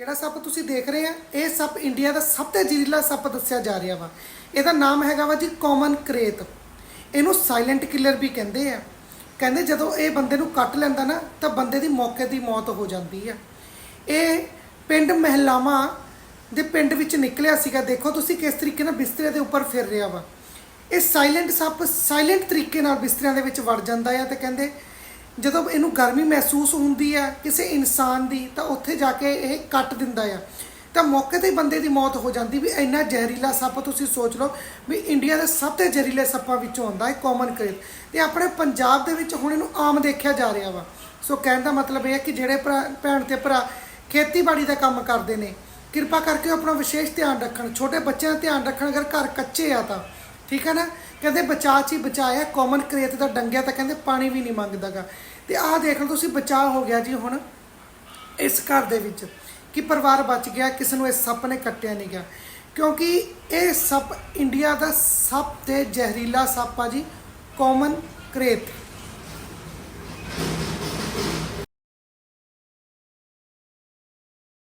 ਜਿਹੜਾ ਸੱਪ ਤੁਸੀਂ ਦੇਖ ਰਹੇ ਆ? ਇਹ ਸੱਪ ਇੰਡੀਆ ਦਾ ਸਭ ਤੋਂ ਜ਼ਹਿਰੀਲਾ ਸੱਪ ਦੱਸਿਆ ਜਾ ਰਿਹਾ ਵਾ। ਇਹਦਾ ਨਾਮ ਹੈਗਾ ਵਾ ਜੀ ਕਾਮਨ ਕਰੇਤ। ਇਹਨੂੰ ਸਾਇਲੈਂਟ ਕਿਲਰ ਵੀ ਕਹਿੰਦੇ ਆ। ਕਹਿੰਦੇ ਜਦੋਂ ਇਹ ਬੰਦੇ ਨੂੰ ਕੱਟ ਲੈਂਦਾ ਨਾ, ਤਾਂ ਬੰਦੇ ਦੀ ਮੌਕੇ ਦੀ ਮੌਤ ਹੋ ਜਾਂਦੀ ਆ। ਇਹ ਪਿੰਡ ਮਹਿਲਾਵਾਂ ਦੇ ਪਿੰਡ ਵਿੱਚ ਨਿਕਲਿਆ ਸੀਗਾ। ਦੇਖੋ ਤੁਸੀਂ ਕਿਸ ਤਰੀਕੇ ਨਾਲ ਬਿਸਤਰੇ ਦੇ ਉੱਪਰ ਫਿਰ ਰਿਹਾ ਵਾ। ਇਹ ਸਾਇਲੈਂਟ ਸੱਪ ਸਾਇਲੈਂਟ ਤਰੀਕੇ ਨਾਲ ਬਿਸਤਰਿਆਂ ਦੇ ਵਿੱਚ ਵੜ ਜਾਂਦਾ ਆ ਤੇ ਕਹਿੰਦੇ ਜਦੋਂ ਇਹਨੂੰ ਗਰਮੀ ਮਹਿਸੂਸ ਹੁੰਦੀ ਆ ਕਿਸੇ ਇਨਸਾਨ ਦੀ, ਤਾਂ ਉੱਥੇ ਜਾ ਕੇ ਇਹ ਕੱਟ ਦਿੰਦਾ ਆ। ਤਾਂ ਮੌਕੇ ਤੇ ਬੰਦੇ ਦੀ ਮੌਤ ਹੋ ਜਾਂਦੀ ਵੀ ਇੰਨਾ ਜ਼ਹਿਰੀਲਾ ਸੱਪ ਤੁਸੀਂ ਸੋਚ ਲਓ ਵੀ ਇੰਡੀਆ ਦੇ ਸਭ ਤੋਂ ਜ਼ਹਿਰੀਲੇ ਸੱਪਾਂ ਵਿੱਚੋਂ ਆਉਂਦਾ ਹੈ ਕਾਮਨ ਕਰੇਟ ਤੇ ਆਪਣੇ ਪੰਜਾਬ ਦੇ ਵਿੱਚ ਹੁਣ ਇਹਨੂੰ ਆਮ ਦੇਖਿਆ ਜਾ ਰਿਹਾ ਵਾ। ਸੋ ਕਹਿਣ ਦਾ ਮਤਲਬ ਇਹ ਹੈ ਕਿ ਜਿਹੜੇ ਭਰਾ, ਭੈਣ ਤੇ ਭਰਾ ਖੇਤੀਬਾੜੀ ਦਾ ਕੰਮ ਕਰਦੇ ਨੇ, ਕਿਰਪਾ ਕਰਕੇ ਉਹ ਆਪਣਾ ਵਿਸ਼ੇਸ਼ ਧਿਆਨ ਰੱਖਣ, ਛੋਟੇ ਬੱਚਿਆਂ ਦਾ ਧਿਆਨ ਰੱਖਣ, ਅਗਰ ਘਰ ਕੱਚੇ ਆ ਤਾਂ। ਠੀਕ ਹੈ ਨਾ? ਕਹਿੰਦੇ ਬਚਾਅ ਚ ਹੀ ਬਚਾਇਆ ਕਾਮਨ ਕਰੇਤ ਦਾ ਡੰਗਿਆ ਤਾਂ ਕਹਿੰਦੇ ਪਾਣੀ ਵੀ ਨਹੀਂ ਮੰਗਦਾਗਾ। ਤੇ ਆਹ ਦੇਖ ਲਓ ਤੁਸੀਂ, ਬਚਾਅ ਹੋ ਗਿਆ ਜੀ ਹੁਣ ਇਸ ਘਰ ਦੇ ਵਿੱਚ ਕਿ ਪਰਿਵਾਰ ਬਚ ਗਿਆ, ਕਿਸੇ ਨੂੰ ਇਸ ਸੱਪ ਨੇ ਕੱਟਿਆ ਨਹੀਂ ਗਿਆ ਕਿਉਂਕਿ ਇਹ ਸੱਪ ਇੰਡੀਆ ਦਾ ਸਭ ਤੋਂ ਜ਼ਹਿਰੀਲਾ ਸੱਪ ਆ ਜੀ ਕਾਮਨ ਕਰੇਤ